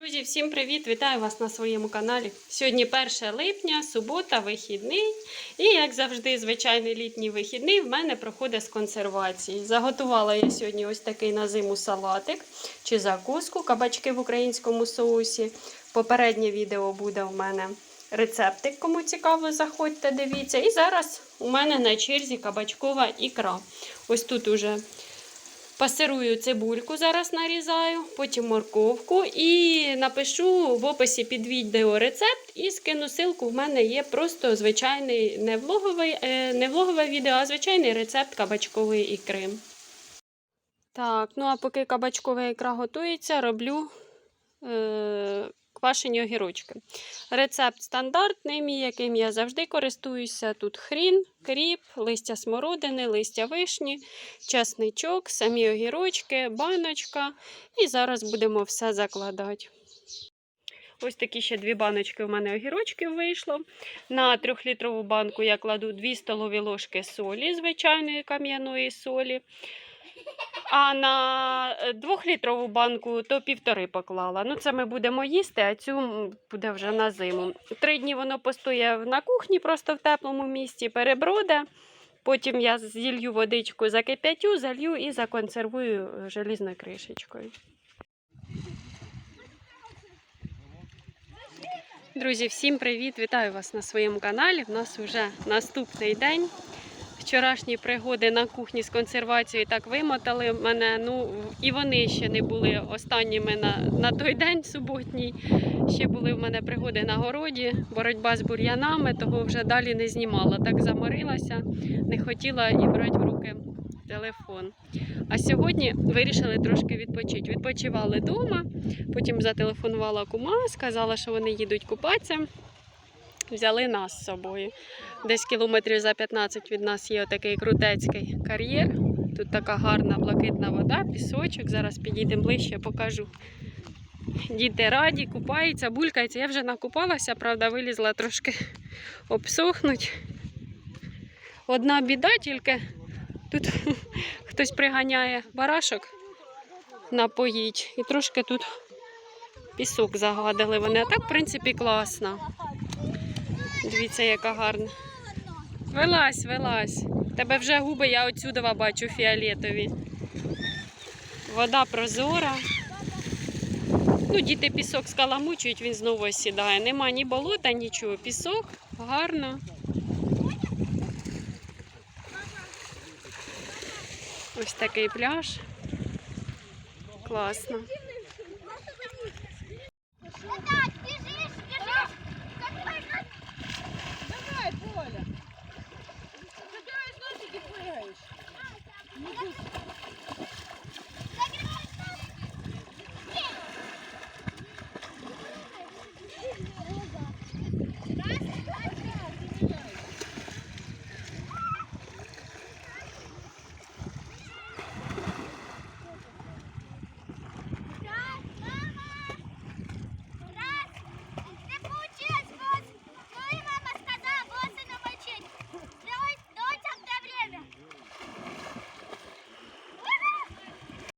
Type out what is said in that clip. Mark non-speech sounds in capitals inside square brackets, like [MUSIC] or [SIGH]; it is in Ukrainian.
Друзі, всім привіт! Вітаю вас на своєму каналі. Сьогодні 1 липня, субота, вихідний. І, як завжди, звичайний літній вихідний в мене проходить з консервації. Заготувала я сьогодні ось такий на зиму салатик чи закуску, кабачки в українському соусі. Попереднє відео буде у мене рецептик, кому цікаво, заходьте, дивіться. І зараз у мене на черзі кабачкова ікра. Ось тут уже Пасирую цибульку, зараз нарізаю, потім морковку і напишу в описі під відео рецепт і скину ссылку. В мене є просто звичайний не влоговий, е, не влогове відео, а звичайний рецепт кабачкової ікри. Так, ну а поки кабачкова ікра готується, роблю е, квашені огірочки. Рецепт стандартний, мій, яким я завжди користуюся. Тут хрін, кріп, листя смородини, листя вишні, чесничок, самі огірочки, баночка. І зараз будемо все закладати. Ось такі ще дві баночки у мене огірочків вийшло. На трьохлітрову банку я кладу 2 столові ложки солі, звичайної кам'яної солі. А на двохлітрову банку то півтори поклала. Ну, це ми будемо їсти, а цю буде вже на зиму. Три дні воно постоє на кухні, просто в теплому місці, переброде. Потім я зілью водичку закип'ятю, залью і законсервую желізною кришечкою. Друзі, всім привіт! Вітаю вас на своєму каналі. У нас вже наступний день. Вчорашні пригоди на кухні з консервацією так вимотали мене. Ну і вони ще не були останніми на, на той день суботній. Ще були в мене пригоди на городі, боротьба з бур'янами, того вже далі не знімала. Так заморилася, не хотіла і брати в руки телефон. А сьогодні вирішили трошки відпочити. Відпочивали вдома, потім зателефонувала кума, сказала, що вони їдуть купатися. Взяли нас з собою. Десь кілометрів за 15 від нас є отакий крутецький кар'єр. Тут така гарна блакитна вода, пісочок. Зараз підійдемо ближче, покажу. Діти раді, купаються, булькаються. Я вже накупалася, правда, вилізла трошки обсохнуть. Одна біда тільки тут [LAUGHS] хтось приганяє барашок напоїть. І трошки тут пісок загадили вони. А так, в принципі, класно. Дивіться, яка гарна. Вилазь, вилазь. Тебе вже губи, я отсюдова бачу фіолетові. Вода прозора. Ну, діти пісок скаламучують, він знову осідає. Нема ні болота, нічого. Пісок гарно. Ось такий пляж. Класно.